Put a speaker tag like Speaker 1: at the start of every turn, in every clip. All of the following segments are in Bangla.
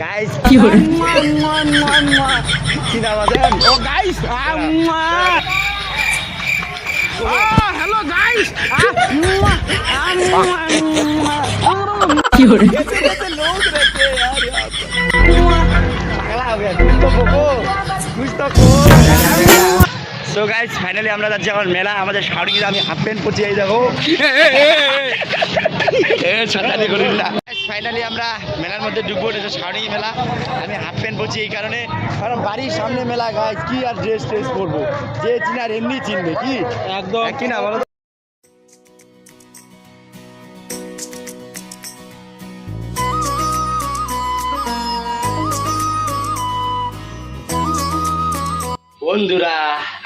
Speaker 1: গাইস
Speaker 2: কি
Speaker 3: হল গাইস হ্যালো
Speaker 1: সো ফাইনালি আমরা যাচ্ছি মেলা আমাদের শাড়ি আমি হাফ প্যান্ট পচিয়ে যাব ফাইনালি আমরা মেলার মধ্যে ঢুকবো এটা শাড়ি মেলা। আমি হাফ প্যান্ট পরছি এই কারণে। কারণ বাড়ির সামনে মেলা গাইস কি আর ড্রেস ট্রেস পরবো? যে চিনার এমনি চিনবে কি?
Speaker 3: একদম।
Speaker 1: কি না বলো বন্ধুরা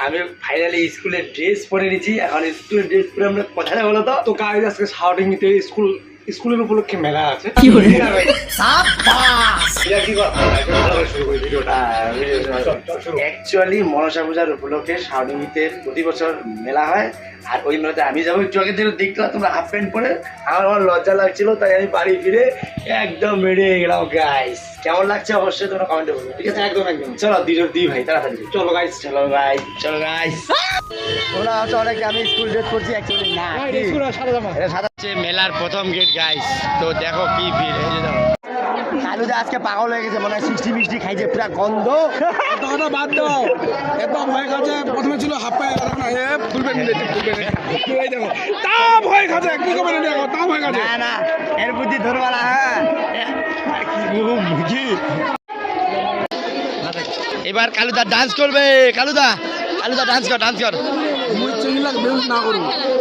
Speaker 1: আমি ফাইনালি স্কুলের ড্রেস পরে নিয়েছি। এখন স্কুলের ড্রেস পরে আমরা কোথায় বলো তো?
Speaker 3: তো গাইস আজকে সাউডিংতে স্কুল স্কুলের উপলক্ষে মেলা আছে।
Speaker 2: কি
Speaker 1: করে অ্যাকচুয়ালি মনসা পূজার উপলক্ষে সাউডিতে প্রতি বছর মেলা হয়। আর ওই মেলাতে আমি যাব। একটু আগে থেকে দেখলাম তোমরা হাফ প্যান্ট পরে। আমার আমার লজ্জা লাগছিল তাই আমি বাড়ি ফিরে একদম বেড়ে গেলাম গাইস কেমন লাগছে অবশ্যই তোমরা কমেন্টে বলবে ঠিক আছে?
Speaker 3: একদম একদম।
Speaker 1: চলো দুজন দিই ভাই তাড়াতাড়ি
Speaker 3: চলো গাইস
Speaker 1: চলো ভাই চলো গাইস তোমরা হচ্ছে অনেকে আমি স্কুল ড্রেস করছি অ্যাকচুয়ালি না কি?
Speaker 3: স্কুল সাদা জামা।
Speaker 1: এটা সাদা। হচ্ছে মেলার প্রথম গেট গাইস তো দেখো কি ভিড় এই যে কালুদা আজকে পাগল হয়ে গেছে মনে হয় সিক্সটি মিষ্টি খাইছে পুরা গন্ধ।
Speaker 3: কথা বাদ দাও। এত ভয় খাচ্ছে প্রথমে ছিল হাফ প্যান্ট এখন ফুল মিলে ফুল এই দেখো তা ভয় খাচ্ছে কি দেখো তা ভয় খাচ্ছে।
Speaker 1: না না এর বুদ্ধি ধরবা না হ্যাঁ এবার কালুদা ডান্স করবে কালুদা। কালুদা ডান্স কর ডান্স কর।
Speaker 3: মুই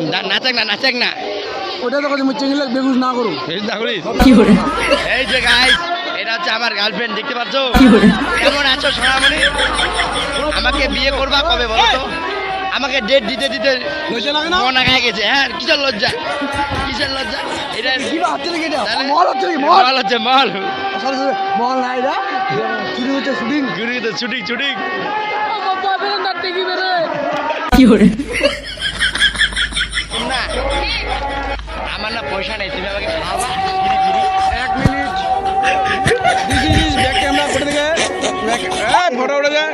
Speaker 3: না
Speaker 1: না- নাচাক না নাচাক না
Speaker 3: ওটা তো মুই না করুন
Speaker 1: বেশ না করিস?
Speaker 2: কি hore
Speaker 1: এই যে গাইস এটা হচ্ছে আমার গার্লফ্রেন্ড দেখতে পাচ্ছো? কেমন আছো সোনামণি? আমাকে বিয়ে করবা কবে বলো তো? আমাকে ডেট দিতে দিতে
Speaker 3: লজ্জা লাগে না?
Speaker 1: মন আগায় গেছে। হ্যাঁ কিসের লজ্জা? কিসের লজ্জা? এটা
Speaker 3: হচ্ছে নাকি মল হচ্ছে নাকি মল
Speaker 1: হচ্ছে
Speaker 3: শুটিং।
Speaker 1: শুটিং শুটিং
Speaker 2: কি
Speaker 1: না আমার না পয়সা নেই তুমি আমাকে গিরি
Speaker 3: এক মিনিট। ব্যাক ক্যামেরা ফটো হ্যাঁ ফটো উঠে যায়।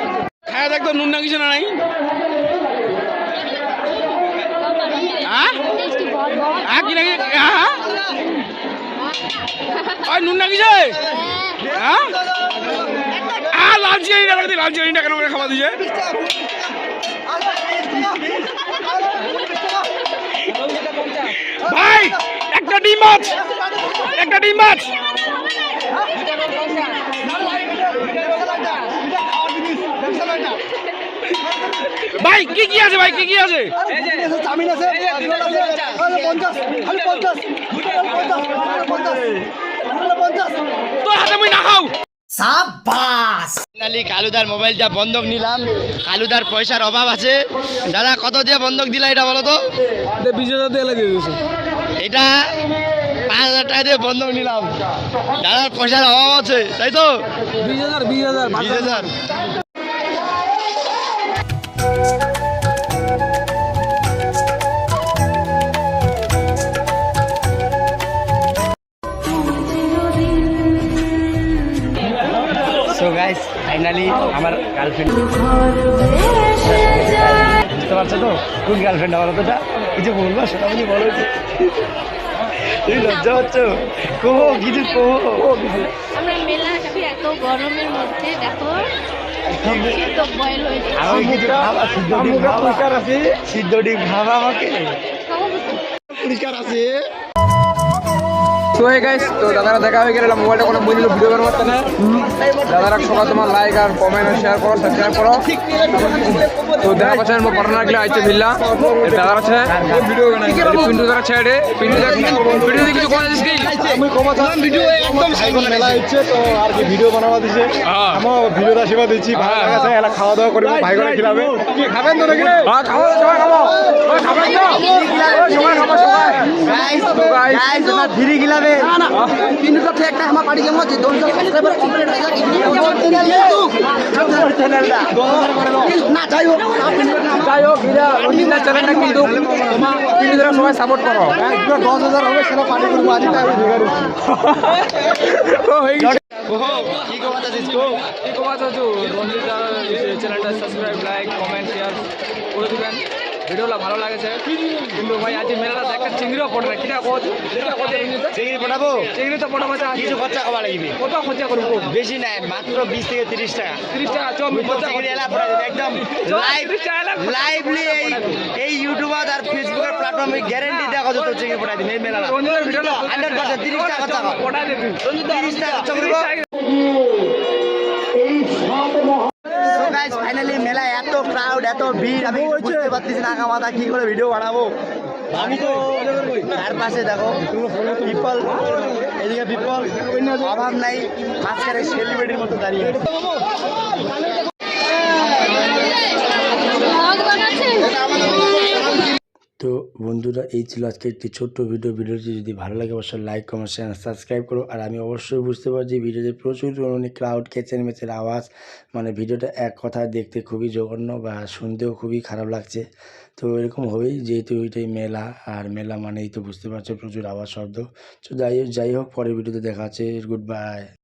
Speaker 3: খায়া দেখ নুন না কিছু না নাই? হ্যাঁ হ্যাঁ কি নাকি হ্যাঁ ওই নুন না কিছু হ্যাঁ? আ লাল চিনি টাকা দি লাল চিনি টাকা করে খাওয়া দিছে ভাই, একটা ডিম মাছ একটা ডিম মাছ ভাই কি কি আছে ভাই কি কি আছে?
Speaker 4: চামিন আছে জল আছে তাহলে পঞ্চাশ পঞ্চাশ পঞ্চাশ পঞ্চাশ পঞ্চাশ
Speaker 3: তোর হাতে মুই না খাও।
Speaker 1: ফাইনালি কালুদার মোবাইলটা বন্ধক নিলাম। কালুদার পয়সার অভাব আছে। দাদা কত দিয়ে বন্ধক দিলা এটা বলো তো?
Speaker 3: বিশ হাজার দিয়ে লাগিয়ে দিয়েছে।
Speaker 1: এটা পাঁচ হাজার টাকা দিয়ে বন্ধক নিলাম। দাদার পয়সার অভাব আছে তাই তো?
Speaker 3: বিশ হাজার বিশ হাজার
Speaker 1: বিশ হাজার। সো গাইস ফাইনালি আমার গার্লফ্রেন্ড বুঝতে পারছ তো? কোন গার্লফ্রেন্ড আমার তোটা কিছু বলব, সেটা বলি বলো। তুমি লজ্জা হচ্ছ কহো কিছু কহো
Speaker 5: গরমের মধ্যে, দেখো। সিদ্ধ
Speaker 1: আছে
Speaker 3: পরিষ্কার আছে। তো হে গাইস তো দাদারা দেখা হয়ে গেল মোবাইলটা কোনো ভিডিও না। দাদারা সকাল তোমার লাইক আর কমেন্ট আর শেয়ার করো সাবস্ক্রাইব করো। তো দেখা পাচ্ছেন আমার পার্টনার গিলা আইছে ভিল্লা। দাদার আছে ভিডিও পিন্টু দাদা ছেড়ে পিন্টু ভিডিও কিছু কোন দিস
Speaker 4: আমি কমা চালাম ভিডিও একদম এখন মেলা হচ্ছে তো আর কি ভিডিও বানাবা দিছে।
Speaker 3: হ্যাঁ।
Speaker 4: আমার ভিডিওটা সেবা দিচ্ছি ভালো
Speaker 3: হ্যাঁ।
Speaker 4: এলা খাওয়া দাওয়া করব ভাই করে খিলাবে। কি খাবেন তো নাকি
Speaker 3: হ্যাঁ খাব সবাই খাব। খাবেন তো সবাই। খাব সবাই।
Speaker 1: গাইস
Speaker 3: তো guys,
Speaker 1: গাইস ওটা ফ্রি গিলাবে
Speaker 4: তিনটা থেকে একটা আমার বাড়ি কেমন আছে দশটা সাবস্ক্রাইবার কমপ্লিট হয়ে যায়
Speaker 1: চ্যানেলটা
Speaker 4: না যাই হোক
Speaker 3: যাই হোক অরিজিনাল চ্যানেলটা কিন্তু তোমার পিন্টু দাদা সবাই সাপোর্ট করো।
Speaker 4: দশ হাজার হবে সেটা পানি করব
Speaker 3: তো হয়ে গেছে।
Speaker 1: কি কথা আছিস
Speaker 4: কি কবা চাচ্ছু রঞ্জিত চ্যানেলটা সাবস্ক্রাইব লাইক কমেন্ট শেয়ার করে দিবেন। ভিডিওটা ভালো লাগেছে। কিন্তু ভাই আজ মেলাটা দেখা চিংড়িও পড়ে না। কিনা কত কিনা কত
Speaker 1: চিংড়ি পাঠাবো
Speaker 4: চিংড়ি তো পড়া মাছ
Speaker 1: কিছু খরচা করা লাগবে?
Speaker 4: কত খরচা করব?
Speaker 1: বেশি নাই মাত্র বিশ থেকে তিরিশ টাকা।
Speaker 4: তিরিশ টাকা চল
Speaker 1: চিংড়ি এলা পড়া একদম লাইভ লাইভলি এই এই ইউটিউবার আর ফেসবুকের প্ল্যাটফর্মে গ্যারেন্টি দেখা যেত চিংড়ি পড়াই দিন এই মেলাটা?
Speaker 4: রঞ্জিতের ভিডিওটা
Speaker 1: 100% 30 টাকা খরচা।
Speaker 4: পড়া
Speaker 1: 30 টাকা খরচা করব। এত ভিড় আমি বুঝতে পারতেছি না কামাতা কি করে ভিডিও বানাবো আমি তো তার পাশে দেখো পিপল এদিকে পিপল অভাব নাই মাঝখানে সেলিব্রিটির মতো দাঁড়িয়ে তো বন্ধুরা, এই ছিল আজকে একটি ছোট্ট ভিডিও। ভিডিওটি যদি ভালো লাগে, অবশ্যই লাইক কমেন্ট শেয়ার সাবস্ক্রাইব করো। আর আমি অবশ্যই বুঝতে পারছি ভিডিওতে প্রচুর পরিমাণে ক্রাউড কেচের মেচের আওয়াজ। মানে ভিডিওটা এক কথায় দেখতে খুবই জঘন্য বা শুনতেও খুবই খারাপ লাগছে। তো এরকম হবেই, যেহেতু ওইটাই মেলা। আর মেলা মানেই তো বুঝতে পারছ প্রচুর আওয়াজ শব্দ। তো যাই হোক যাই হোক, পরের ভিডিওতে দেখা হচ্ছে। Good bye.